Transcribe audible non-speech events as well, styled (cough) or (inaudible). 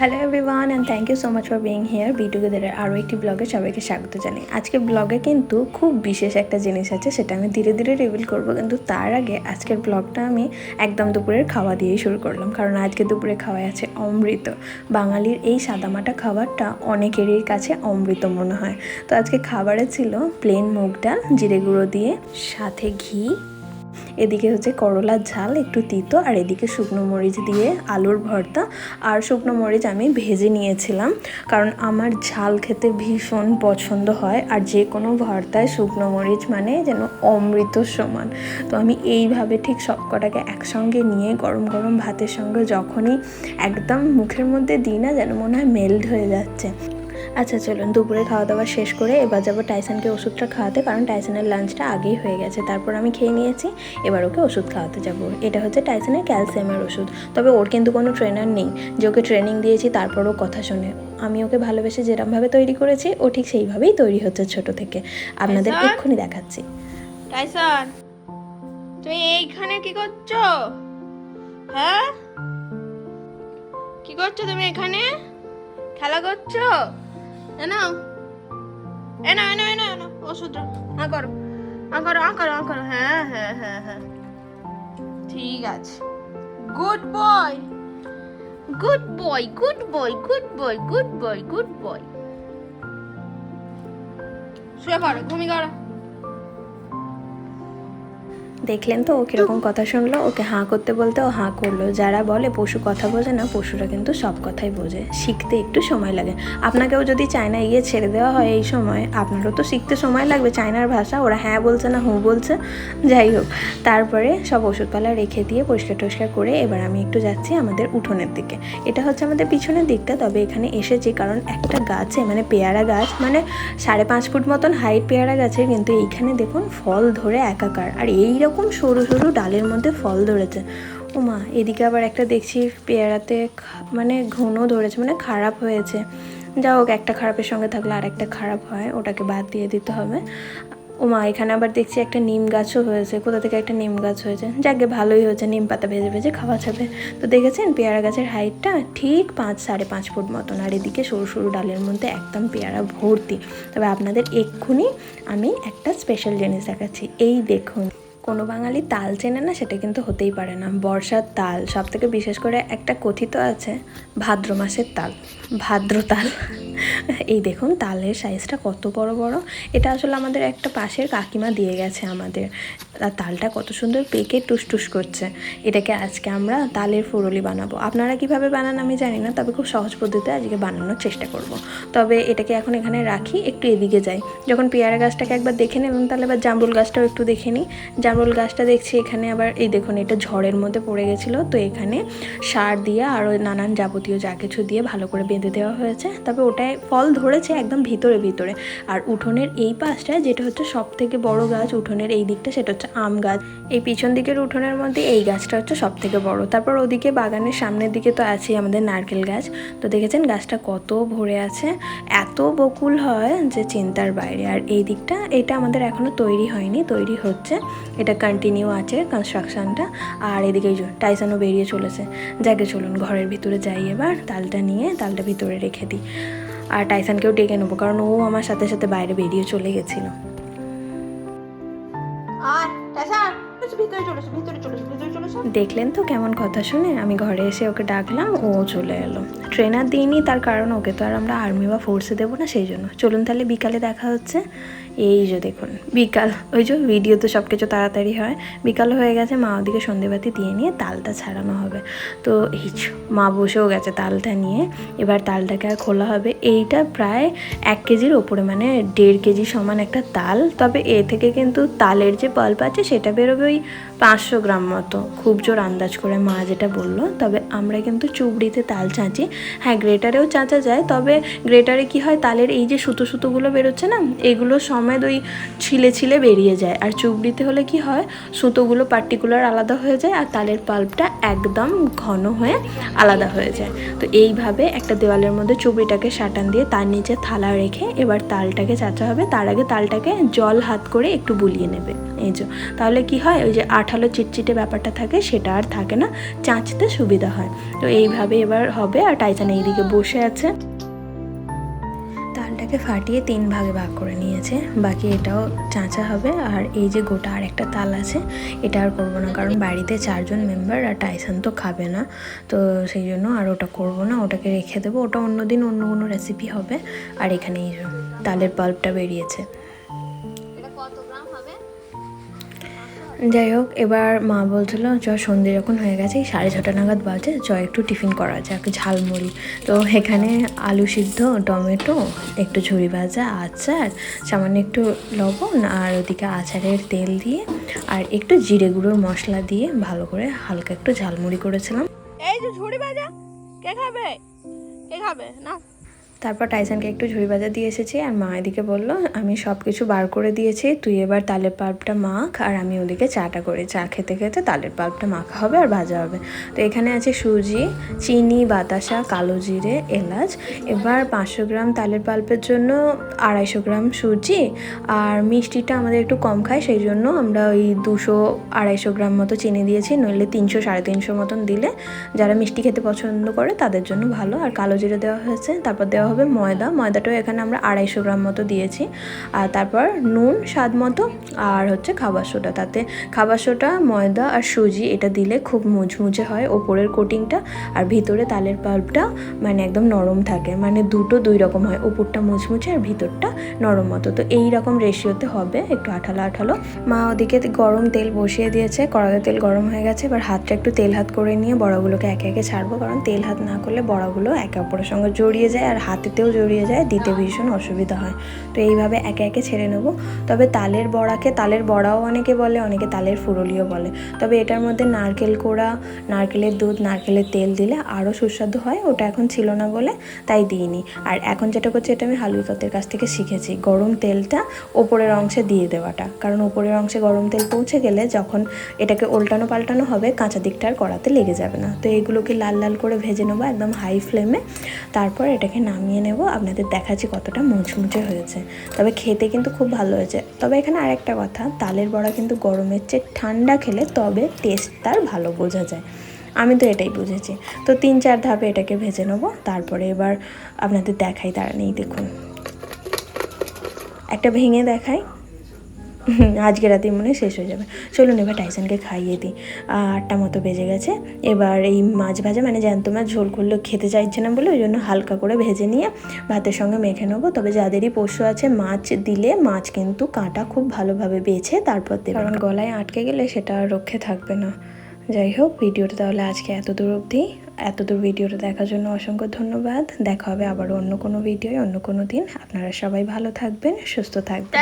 Hello everyone and thank you so much for being here be টুগেদারের আরও একটি ব্লগে সবাইকে স্বাগত জানাই। আজকে ব্লগে কিন্তু খুব বিশেষ একটা জিনিস আছে, সেটা আমি ধীরে ধীরে রিভিল করব। কিন্তু তার আগে আজকের ব্লগটা আমি একদম দুপুরের খাওয়া দিয়েই শুরু করলাম। কারণ আজকে দুপুরে খাওয়াই আছে অমৃত। বাঙালির এই সাদামাটা খাবারটা অনেকেরই কাছে অমৃত মনে হয়। তো আজকে খাবারে ছিল প্লেন মুগ ডাল, জিরে গুঁড়ো দিয়ে, সাথে ঘি এদিকে হচ্ছে করলার ঝাল, একটু তিতো, আর এদিকে শুকনো মরিচ দিয়ে আলুর ভর্তা। আর শুকনো মরিচ আমি ভেজে নিয়েছিলাম, কারণ আমার ঝাল খেতে ভীষণ পছন্দ হয়, আর যে কোনো ভর্তায় শুকনো মরিচ মানে যেন অমৃত সমান। তো আমি এইভাবে ঠিক সব কটাকে একসঙ্গে নিয়ে গরম গরম ভাতের সঙ্গে যখনই একদম মুখের মধ্যে দিই না, যেন মনে হয় মেল্ট হয়ে যাচ্ছে। আচ্ছা চলুন দুপুরে খাওয়া দাওয়া শেষ করে এবার যাব টাইসনকে ওষুধটা খাওয়াতে কারণ টাইসানের লাঞ্চটা আগেই হয়ে গেছে। তারপর আমি খেয়ে নিয়েছি এবার ওকে ওষুধ খাওয়াতে যাব। এটা হচ্ছে টাইসানের ক্যালসিয়ামের ওষুধ। তবে ওর কিন্তু কোনো ট্রেনার নেই। যে ওকে ট্রেনিং দিয়েছি তারপরও কথা শোনে। আমি ওকে ভালোবেসে যেরমভাবে তৈরি করেছি ও ঠিক সেইভাবেই তৈরি হচ্ছে ছোট থেকে। আপনাদের এক্ষুনি দেখাচ্ছি। টাইসন তুমি এইখানে কি করছ? হ্যাঁ? কি করছ তুমি এখানে? খেলা করছ? এনো এ না এ না ওষুধটা আ করো আ করো আ করো আ করো হ্যাঁ হ্যাঁ হ্যাঁ হ্যাঁ। ঠিক আছে। Good boy good boy good boy good boy good boy good boy শুয়ে ঘুমিয়ে করো দেখলেন তো, ও কীরকম কথা শুনলো? ওকে হাঁ করতে বলতে ও হাঁ করল। যারা বলে, পশু কথা বোঝে না, পশুরা কিন্তু সব কথাই বোঝে। শিখতে একটু সময় লাগে। আপনাকেও যদি চায়না গিয়ে ছেড়ে দেওয়া হয় এই সময়, আপনারও তো শিখতে সময় লাগবে চায়নার ভাষা। ওরা হ্যাঁ বলছে না হুঁ বলছে। যাই হোক, তারপরে সব ওষুধপালা রেখে দিয়ে পরিষ্কার টরিষ্কার করে এবার আমি একটু যাচ্ছি আমাদের উঠোনের দিকে। এটা হচ্ছে আমাদের পিছনের দিকটা, তবে এখানে এসেছি কারণ একটা গাছে মানে পেয়ারা গাছ মানে সাড়ে পাঁচ ফুট মতন হাইট পেয়ারা গাছে কিন্তু এইখানে দেখুন ফল ধরে একাকার। আর এই রকম সরু সরু ডালের মধ্যে ফল ধরেছে। ও মা এদিকে আবার একটা দেখছি পেয়ারাতে মানে ঘনও ধরেছে মানে খারাপ হয়েছে। যা হোক, একটা খারাপের সঙ্গে থাকলে আর একটা খারাপ হয়, ওটাকে বাদ দিয়ে দিতে হবে। ও মা এখানে আবার দেখছি একটা নিম গাছও হয়েছে। কোথা থেকে একটা নিম গাছ হয়েছে? যাকে ভালোই হয়েছে, নিম পাতা ভেজে ভেজে খাওয়া যাবে। তো দেখেছেন, পেয়ারা গাছের হাইটটা ঠিক পাঁচ, সাড়ে পাঁচ ফুট মতন, আর এদিকে সরু সরু ডালের মধ্যে একদম পেয়ারা ভর্তি। তবে আপনাদের এক্ষুনি আমি একটা স্পেশাল জিনিস দেখাচ্ছি। এই দেখুন। কোনো বাঙালি তাল চেনে না, সেটা কিন্তু হতেই পারে না। বর্ষার তাল সব থেকে বিশেষ করে একটা কথিত আছে, ভাদ্র মাসের তাল, ভাদ্র তাল। এই দেখুন, তালের সাইজটা কত বড় বড়। এটা আসলে আমাদের একটা পাশের কাকিমা দিয়ে গেছে আমাদের। আর তালটা কত সুন্দর পেকে টুসটুস করছে। এটাকে আজকে আমরা তালের ফুরলি বানাবো। আপনারা কীভাবে বানান আমি জানি না, তবে খুব সহজ পদ্ধতিতে আজকে বানানোর চেষ্টা করব। তবে এটাকে এখন এখানে রাখি, একটু এদিকে যাই। যখন পেয়ারা গাছটাকে একবার দেখে নেবেন, তাহলে এবার জামরুল গাছটাও একটু দেখে নিই। জামরুল গাছটা দেখছি এখানে আবার, এই দেখুন, এটা ঝড়ের মধ্যে পড়ে গেছিল, তো এখানে সার দিয়ে আরও নানান যাবতীয় যা কিছু দিয়ে ভালো করে বেঁধে দেওয়া হয়েছে। তবে ওটায় ফল ধরেছে একদম ভিতরে ভিতরে। আর উঠোনের এই পাশটা যেটা হচ্ছে সব থেকে বড় গাছ, উঠোনের এই দিকটা, সেটা হচ্ছে আম গাছ। এই পিছন দিকের উঠোনের মধ্যে এই গাছটা হচ্ছে সব থেকে বড়। তারপর ওদিকে বাগানের সামনের দিকে তো আছে আমাদের নারকেল গাছ। তো দেখেছেন গাছটা কত ভরে আছে। এত বকুল হয় যে চিন্তার বাইরে। আর এই দিকটা, এটা আমাদের এখনও তৈরি হয়নি। তৈরি হচ্ছে এটা কন্টিনিউ আছে কনস্ট্রাকশনটা আর এদিকে টাইসানও বেরিয়ে চলেছে। যাকে চলুন ঘরের ভিতরে যাই এবার তালটা নিয়ে তালটা ভিতরে রেখে দিই। আর টাইসানকেও ডেকে নেব কারণ ও আমার সাথে সাথে বাইরে বেরিয়ে চলে গেছিল। দেখলেন তো কেমন কথা শুনে? আমি ঘরে এসে ওকে ডাকলাম ও চলে এলো। ট্রেনার দিইনি তার কারণ ওকে তো আর আমরা আর্মি বা ফোর্সে দেবো না সেই জন্য। চলুন তাহলে বিকালে দেখা হচ্ছে। এই যে দেখুন, বিকাল। ওই যে ভিডিও তো সব কিছু তাড়াতাড়ি হয়। বিকাল হয়ে গেছে, মা ওদিকে সন্ধেবাতি দিয়ে নিয়ে তালটা ছাড়ানো হবে। তো এই মা বসেও গেছে তালটা নিয়ে। এবার তালটাকে আর খোলা হবে। এইটা প্রায় এক কেজির ওপরে মানে দেড় কেজি সমান একটা তাল। তবে এ থেকে কিন্তু তালের যে পাল্প আছে, সেটা বেরোবে ওই পাঁচশো গ্রাম মতো। খুব জোর আন্দাজ করে মা যেটা বলল। তবে আমরা কিন্তু চুবড়িতে তাল চাঁচি। হ্যাঁ গ্রেটারেও চাঁচা যায়। তবে গ্রেটারে কি হয়, তালের এই যে সুতো সুতোগুলো বেরোচ্ছে না, এগুলো সমেত ওই ছিলে ছিলে বেরিয়ে যায়। আর চুবড়িতে হলে কি হয়, সুতোগুলো পার্টিকুলার আলাদা হয়ে যায় আর তালের পাল্পটা একদম ঘন হয়ে আলাদা হয়ে যায়। তো এইভাবে একটা দেওয়ালের মধ্যে চুবড়িটাকে সাটান দিয়ে তার নিচে থালা রেখে এবার তালটাকে চাচা হবে, তার আগে তালটাকে জল হাত করে একটু বুলিয়ে নেবে। এই যে, তাহলে কি হয়, ওই যে আঠালো চিটচিটে ব্যাপারটা থাকে, সেটা আর থাকে না, চাঁচতে সুবিধা হয়। তো এইভাবে এবার হবে আর টাইটান এইদিকে বসে আছে। তালটাকে ফাটিয়ে তিন ভাগে ভাগ করে নিয়েছে। বাকি এটাও চাঁচা হবে। আর এই যে গোটা আর একটা তাল আছে, এটা আর করব না, কারণ বাড়িতে চারজন মেম্বার আর টাইসান তো খাবে না। তো সেই জন্য আর ওটা করব না, ওটাকে রেখে দেবো। ওটা অন্যদিন অন্য কোনো রেসিপি হবে। আর এখানেই তালের পাল্পটা বেরিয়েছে। যাই হোক, এবার মা বলছিল চ সন্ধে যখন হয়ে গেছে সাড়ে ছটা নাগাদ বাজে চ একটু টিফিন করা যাক, ঝালমুড়ি। তো এখানে আলু সিদ্ধ, টমেটো, একটু ঝুড়ি ভাজা, আচার, সামান্য একটু লবণ আর ওদিকে আচারের তেল দিয়ে আর একটু জিরে গুঁড়োর মশলা দিয়ে ভালো করে হালকা একটু ঝালমুড়ি করেছিলাম। এই যে ঝুড়ি ভাজা, কে খাবে? কে খাবে? না তারপর টাইসানকে একটু ঝুড়ি ভাজা দিয়ে এসেছি আর মা এদিকে বলল, আমি সব কিছু বার করে দিয়েছি, তুই এবার তালের পাল্পটা মাখ আর আমি ওদিকে চাটা করি। চা খেতে খেতে তালের পাল্পটা মাখা হবে আর ভাজা হবে। তো এখানে আছে সুজি, চিনি, বাতাসা, কালো জিরে, এলাচ। এবার পাঁচশো গ্রাম তালের পাল্পের জন্য আড়াইশো গ্রাম সুজি আর মিষ্টিটা আমাদের একটু কম খায়, সেই জন্য আমরা ওই দুশো আড়াইশো গ্রাম মতো চিনি দিয়েছি, নইলে তিনশো, সাড়ে তিনশো মতন দিলে যারা মিষ্টি খেতে পছন্দ করে তাদের জন্য ভালো। আর কালো জিরে দেওয়া হয়েছে, তারপর দেওয়া হবে ময়দা। ময়দাটাও এখানে আমরা আড়াইশো গ্রাম মতো দিয়েছি। আর তারপর নুন, স্বাদ মতো, আর হচ্ছে খাবার সোডা। তাতে খাবার সোডা, ময়দা আর সুজি এটা দিলে খুব মুচমুচে হয় ওপরের কোটিংটা। আর ভিতরে তালের পাল্পটা মানে একদম নরম থাকে। মানে দুটো দুই রকম হয়, ওপরটা মুচমুচে আর ভিতরটা নরম মতো। তো এই রকম রেশিওতে হবে, একটু আঠালো আঠালো। মা ওদিকে গরম তেল বসিয়ে দিয়েছে কড়াতে তেল গরম হয়ে গেছে। এবার হাতটা একটু তেল হাত করে নিয়ে বড়াগুলোকে একে একে ছাড়বো। কারণ তেল হাত না করলে বড়াগুলো একে অপরের সঙ্গে জড়িয়ে যায় আর হাতেতেও জড়িয়ে যায় দিতে ভীষণ অসুবিধা হয়। তো এইভাবে একে একে ছেড়ে নেব। তবে তালের বড়াকে তালের বড়াও অনেকে বলে অনেকে তালের ফুরলিও বলে। তবে এটার মধ্যে নারকেল কোড়া নারকেলের দুধ নারকেলের তেল দিলে আরও সুস্বাদু হয়। ওটা এখন ছিল না বলে তাই দিইনি। আর এখন যেটা করছি এটা আমি হালুইকতের কাছ থেকে শিখেছি। গরম তেলটা ওপরের অংশে দিয়ে দেওয়াটা। কারণ ওপরের অংশে গরম তেল পৌঁছে গেলে যখন এটাকে উল্টানো পাল্টানো হবে কাঁচা দিকটা আর কড়াতে লেগে যাবে না। তো এগুলোকে লাল লাল করে ভেজে নেব একদম হাই ফ্লেমে তারপর এটাকে নামিয়ে নেব। আপনাদের দেখাচ্ছি কতটা মুচমুচে হয়েছে। তবে খেতে কিন্তু খুব ভালো হয়েছে। তবে এখানে আরেকটা কথা তালের বড়া কিন্তু গরমের চেয়ে ঠান্ডা খেলে তবে টেস্ট তার ভালো বোঝা যায়। আমি তো এটাই বুঝেছি। তো তিন চার ধাপে এটাকে ভেজে নেব। তারপরে এবার আপনাদের দেখাই তারা নেই দেখুন। একটা ভেঙে হুম, (laughs) আজকে রাতেই মনে শেষ হয়ে যাবে। চলুন এবার টাইসনকে খাইয়ে দিই। আটটা মতো বেজে গেছে। এবার এই মাছ ভাজা মানে জ্যান্ত মাছ ঝোল করলে খেতে চাইছে না বলে ওই জন্য হালকা করে ভেজে নিয়ে ভাতের সঙ্গে মেখে নেব। তবে যাদেরই পশু আছে মাছ দিলে মাছ কিন্তু কাঁটা খুব ভালোভাবে বেছে তারপর দেবে। কারণ গলায় আটকে গেলে সেটা আর রক্ষে থাকবে না। যাই হোক ভিডিওটা তাহলে আজকে এত দূর অবধি। এতদূর ভিডিওটা দেখার জন্য অসংখ্য ধন্যবাদ। দেখা হবে আবার অন্য কোনো ভিডিও অন্য কোনো দিন। আপনারা সবাই ভালো থাকবেন সুস্থ থাকবেন।